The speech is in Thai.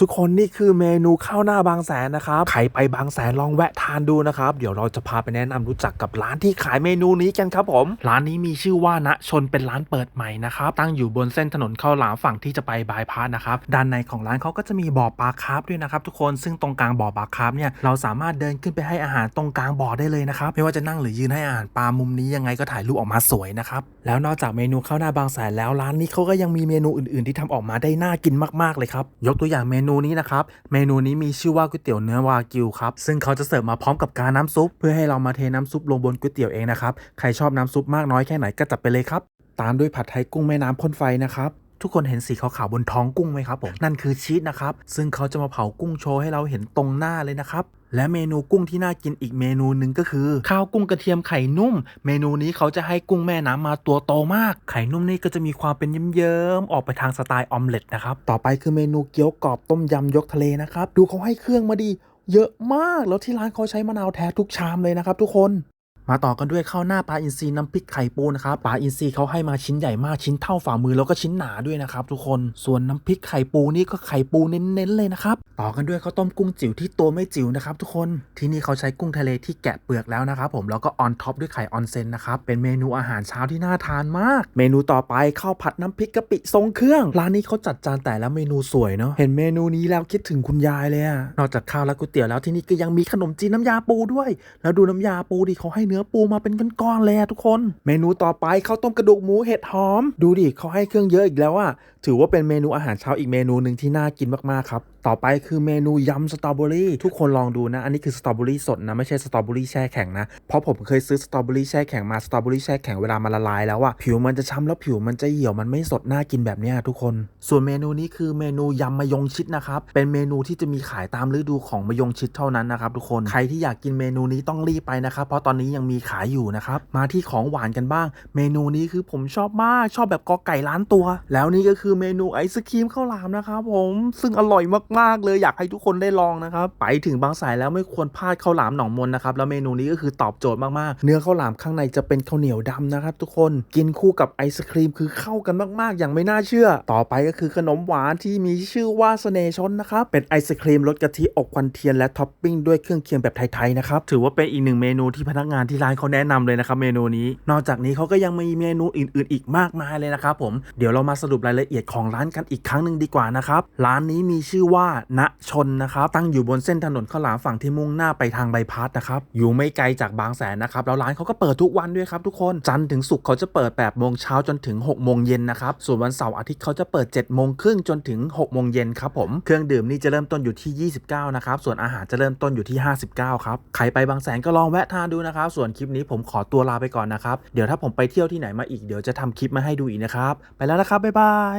ทุกคนนี่คือเมนูข้าวหน้าบางแสนนะครับใครไปบางแสนลองแวะทานดูนะครับ เดี๋ยวเราจะพาไปแนะนำรู้จักกับร้านที่ขายเมนูนี้กันครับผม ร้านนี้มีชื่อว่าณชนเป็นร้านเปิดใหม่นะครับ ตั้งอยู่บนเส้นถนนข้าวหลามฝั่งที่จะไปบายพาสนะครับ ด้านในของร้านเขาก็จะมีบ่อปลาคาร์ฟด้วยนะครับทุกคน ซึ่งตรงกลางบ่อปลาคาร์ฟเนี่ยเราสามารถเดินขึ้นไปให้อาหารตรงกลางบ่อได้เลยนะครับ ไม่ว่าจะนั่งหรือยืนให้อาหารปลามุมนี้ยังไงก็ถ่ายรูปออกมาสวยนะครับ แล้วนอกจากเมนูข้าวหน้าบางแสนแล้วร้านนี้เขาก็ยังมีเมนูอื่น ๆ ที่ทำออกมาได้น่ากินมากๆเลยครับยกตัวอย่างเมนนูนี้นะครับ เมนูนี้มีชื่อว่าก๋วยเตี๋ยวเนื้อวากิวครับ ซึ่งเขาจะเสิร์ฟมาพร้อมกับกาน้ำซุป เพื่อให้เรามาเทน้ำซุปลงบนก๋วยเตี๋ยวเองนะครับ ใครชอบน้ำซุปมากน้อยแค่ไหนก็จัดไปเลยครับ ตามด้วยผัดไทยกุ้งแม่น้ำพ่นไฟนะครับทุกคนเห็นสีขาวๆบนท้องกุ้งไหมครับผมนั่นคือชีสนะครับซึ่งเขาจะมาเผากุ้งโชว์ให้เราเห็นตรงหน้าเลยนะครับ และเมนูกุ้งที่น่ากินอีกเมนูหนึ่งก็คือ ข้าวกุ้งกระเทียมไข่นุ่ม เมนูนี้เขาจะให้กุ้งแม่น้ำมาตัวโตมาก ไข่นุ่มนี่ก็จะมีความเป็นเยิ้มๆออกไปทางสไตล์ออมเล็ตนะครับต่อไปคือเมนูเกี๊ยวกรอบต้มยำยกทะเลนะครับดูเขาให้เครื่องมาดีเยอะมาก แล้วที่ร้านเขาใช้มะนาวแท้ทุกชามเลยนะครับทุกคน มาต่อกันด้วยข้าวหน้าปลาอินทรีน้ำพริกไข่ปูนะครับปลาอินทรีเขาให้มาชิ้นใหญ่มากชิ้นเท่าฝ่ามือแล้วก็ชิ้นหนาด้วยนะครับทุกคนส่วนน้ำพริกไข่ปูนี่ก็ไข่ปูเน้นๆเลยนะครับต่อกันด้วยข้าวต้มกุ้งจิ๋วที่ตัวไม่จิ๋วนะครับทุกคนที่นี่เขาใช้กุ้งทะเลที่แกะเปลือกแล้วนะครับผมแล้วก็ออนท็อปด้วยไข่ออนเซนนะครับเป็นเมนูอาหารเช้าที่น่าทานมาก เมนูต่อไปข้าวผัดน้ำพริกกะปิทรงเครื่องร้านนี้เขาจัดจานแต่ละเมนูสวยเนาะเห็นเมนูนี้แล้วคิดถึงคุณยายเลยอะนอกจากข้าวและก๋วยเตี๋ยวแล้วที่นี่ก็ยังมีขนมจีนน้ำยาปูด้วย แล้วดูน้ำยาปูดิเขาให้เนื้อปูมาเป็นก้อนๆเลยอะทุกคน เมนูต่อไปข้าวต้มกระดูกหมูเห็ดหอม ดูดิเขาให้เครื่องเยอะอีกแล้วอะถือว่าเป็นเมนูอาหารเช้าอีกเมนูหนึ่งที่น่ากินมากๆครับต่อไปคือเมนูยำสตรอเบอรี่ทุกคนลองดูนะ อันนี้คือสตรอเบอรี่สดนะ ไม่ใช่สตรอเบอรี่แช่แข็งนะ เพราะผมเคยซื้อสตรอเบอรี่แช่แข็งมาสตรอเบอรี่แช่แข็งเวลามันละลายแล้วอะผิวมันจะช้ำแล้วผิวมันจะเหี่ยวมันไม่สดน่ากินแบบนี้ทุกคน ส่วนเมนูนี้คือเมนูยำมะยงชิดนะครับ เป็นเมนูที่จะมีขายตามฤดูของมะยงชิดเท่านั้นนะครับทุกคนใครที่อยากกินเมนูนี้ต้องรีบไปนะครับเพราะตอนนี้ยังมีขายอยู่นะครับ มาที่ของหวานกันบ้าง เมนูนี้คือผมชอบมากชอบแบบกอไก่ล้านตัว แล้วนี่ก็คือเมนูไอศครีมข้าวหลามนะครับผมซึ่งอร่อยมากๆเลยอยากให้ทุกคนได้ลองนะครับไปถึงบางสายแล้วไม่ควรพลาดข้าวหลามหนองมนนะครับแล้วเมนูนี้ก็คือตอบโจทย์มากๆ เนื้อข้าวหลามข้างในจะเป็นข้าวเหนียวดำนะครับทุกคนกินคู่กับไอศครีมคือเข้ากันมากๆ อย่างไม่น่าเชื่อ ต่อไปก็คือขนมหวานที่มีชื่อว่าเสน่ห์ชนนะครับเป็นไอศครีมรสกะทิอบควันเทียนและท็อปปิ้งด้วยเครื่องเคียงแบบไทยๆนะครับถือว่าเป็นอีกหนึ่งเมนูที่พนักงานที่ที่ร้านเขาแนะนำเลยนะครับเมนูนี้ นอกจากนี้เขาก็ยังมีเมนูอื่น ๆ อีกมากมายเลยนะครับผมเดี๋ยวเรามาสรุปรายละเอียดของร้านกันอีกครั้งหนึ่งดีกว่านะครับร้านนี้มีชื่อว่าณชนนะครับตั้งอยู่บนเส้นถนนข้าวหลามฝั่งที่มุ่งหน้าไปทางใบพัดนะครับอยู่ไม่ไกลจากบางแสนนะครับแล้วร้านเขาก็เปิดทุกวันด้วยครับทุกคนจันทร์ถึงศุกร์เขาจะเปิด8โมงเช้าจนถึง6โมงเย็นนะครับส่วนวันเสาร์อาทิตย์เขาจะเปิด7โมงครึ่งจนถึง6โมงเย็นครับผมเครื่องดื่มนี่จะเริ่มต้นอยู่ที่ 29นะครับส่วนอาหารจะเริ่มต้นอยู่ที่ 59ครับใครไปบางแสนก็ลองแวะทานดูนะครับส่วนนคลิปนี้ผมขอตัวลาไปก่อนนะครับ เดี๋ยวถ้าผมไปเที่ยวที่ไหนมาอีกเดี๋ยวจะทำคลิปมาให้ดูอีกนะครับ ไปแล้วนะครับ บ๊ายบาย